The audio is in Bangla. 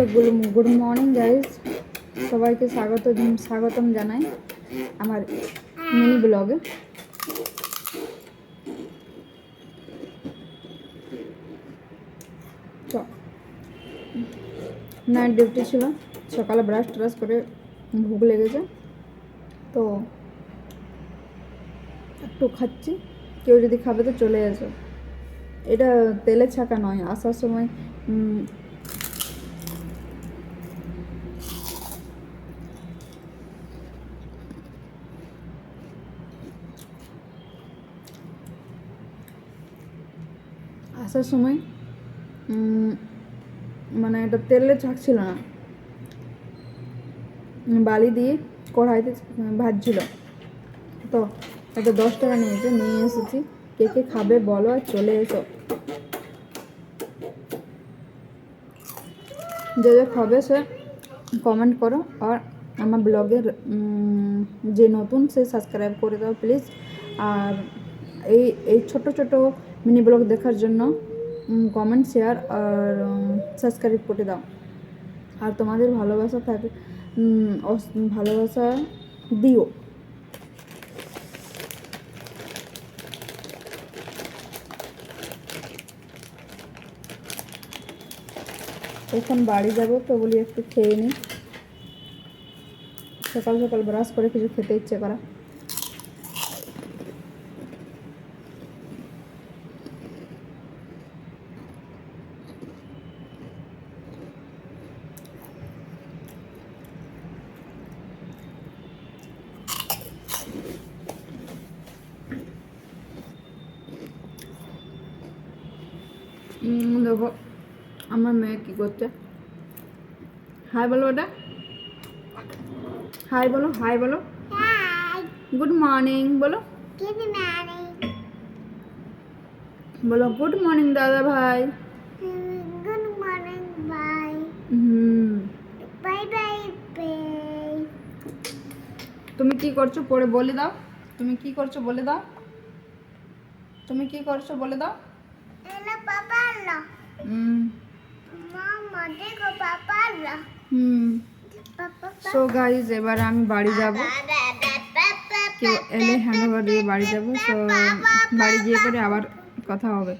তো গুড মর্নিং গাইজ সবাইকে স্বাগত, স্বাগতম জানাই আমার মিনি ব্লগে। নাইট ডিউটি ছিল। সকালে ব্রাশ ট্রাশ করে ভুক লেগেছে। তো একটু খাচ্ছি। কেউ যদি খাবে তো চলে এসো। এটা তেলে ছাকা নয়। আসার সময় আসার সময় মানে এটা তেলে ছাকছিল না। বালি দিয়ে কড়াইতে ভাজছিল। তো এটা দশ টাকা নিয়েছে, নিয়ে এসেছি। কে কে খাবে বলো আর চলে এসো। যে যে খাবে সে কমেন্ট করো আর আমার ব্লগের যে নতুন সে সাবস্ক্রাইব করে দাও প্লিজ আর এই এই ছোট ছোট মিনি ব্লগ দেখার জন্য কমেন্ট শেয়ার আর সাবস্ক্রাইব করে দাও। আর তোমাদের ভালোবাসা থাকে ভালোবাসা দিও। এখন বাড়ি যাব তো বলি একটু খেয়ে নিই সকাল সকাল ব্রাশ করে কিছু খেতে ইচ্ছে করা। দেখো আমার মেয়ে কি করছে? হাই বলো ওটা। হাই বলো হাই বলো. গুড মর্নিং বলো। বলো গুড মর্নিং দাদা ভাই। Mm, Good morning. হুম. তুমি কি করছ? পড়ে বলে দাও। তুমি কি করছ? বলে দাও। তুমি কি করছ? বলে দাও। সো গাইজ এবার আমি বাড়ি যাব। কেউ এলে হ্যাঁ দিয়ে বাড়ি যাব। সো বাড়ি গিয়ে পরে আবার কথা হবে।